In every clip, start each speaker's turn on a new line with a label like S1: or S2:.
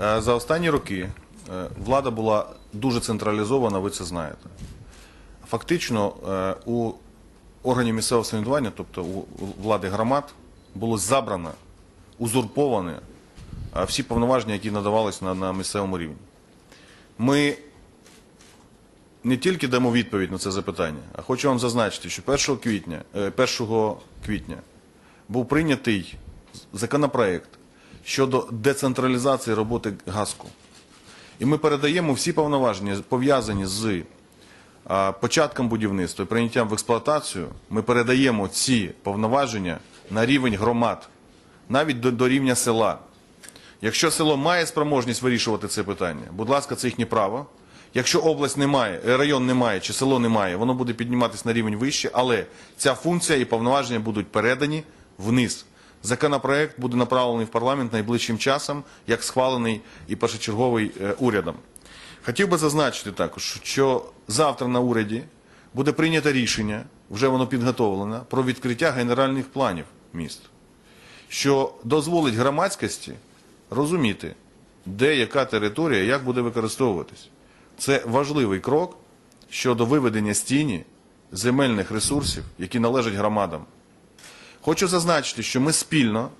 S1: Е, За останні роки е, влада була дуже централізована, ви це знаєте. Фактично, е, у органів місцевого самоврядування, тобто у влади громад, було забрано, узурповано е, всі повноваження, які надавалися на, на місцевому рівні. Ми не тільки дамо відповідь на це запитання, а хочу вам зазначити, що 1 квітня, е, 1 квітня був прийнятий законопроект щодо децентралізації роботи ГАСКу. І ми передаємо всі повноваження, пов'язані з початком будівництва і прийняттям в експлуатацію, ми передаємо ці повноваження на рівень громад, навіть до, до рівня села. Якщо село має спроможність вирішувати це питання, будь ласка, це їхнє право. Якщо область не має, е, район не має чи село не має, воно буде підніматися на рівень вище, але ця функція і повноваження будуть передані вниз. Законопроект буде направлений в парламент найближчим часом, як схвалений і першочерговий е, урядом. Хотів би зазначити також, що завтра на уряді буде прийнято рішення, вже воно підготовлено, про відкриття генеральних планів міст що дозволить громадськості розуміти, де яка територія, як буде використовуватись. Це важливий крок щодо виведення з земельних ресурсів, які належать громадам. Хочу зазначити, що ми спільно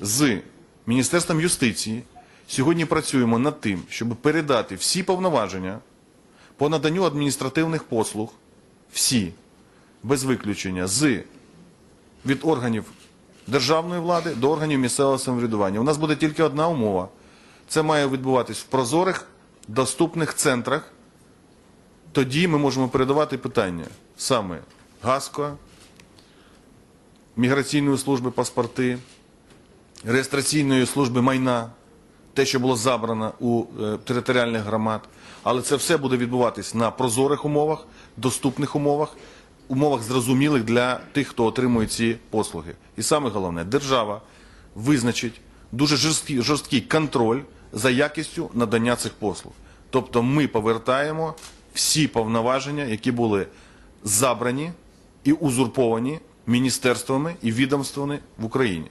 S1: з Міністерством юстиції сьогодні працюємо над тим, щоб передати всі повноваження по наданню адміністративних послуг, всі, без виключення, з від органів державної влади до органів місцевого самоврядування. У нас буде тільки одна умова. Це має відбуватись в прозорих, доступних центрах. Тоді ми можемо передавати питання саме ГАСКО, міграційної служби паспорти, реєстраційної служби майна, те, що було забрано у е, територіальних громад. Але це все буде відбуватись на прозорих умовах, доступних умовах, умовах зрозумілих для тих, хто отримує ці послуги. І саме головне, держава визначить дуже жорсткий, жорсткий контроль за якістю надання цих послуг. Тобто ми повертаємо всі повноваження, які були забрані і узурповані міністерствами і відомствами в Україні.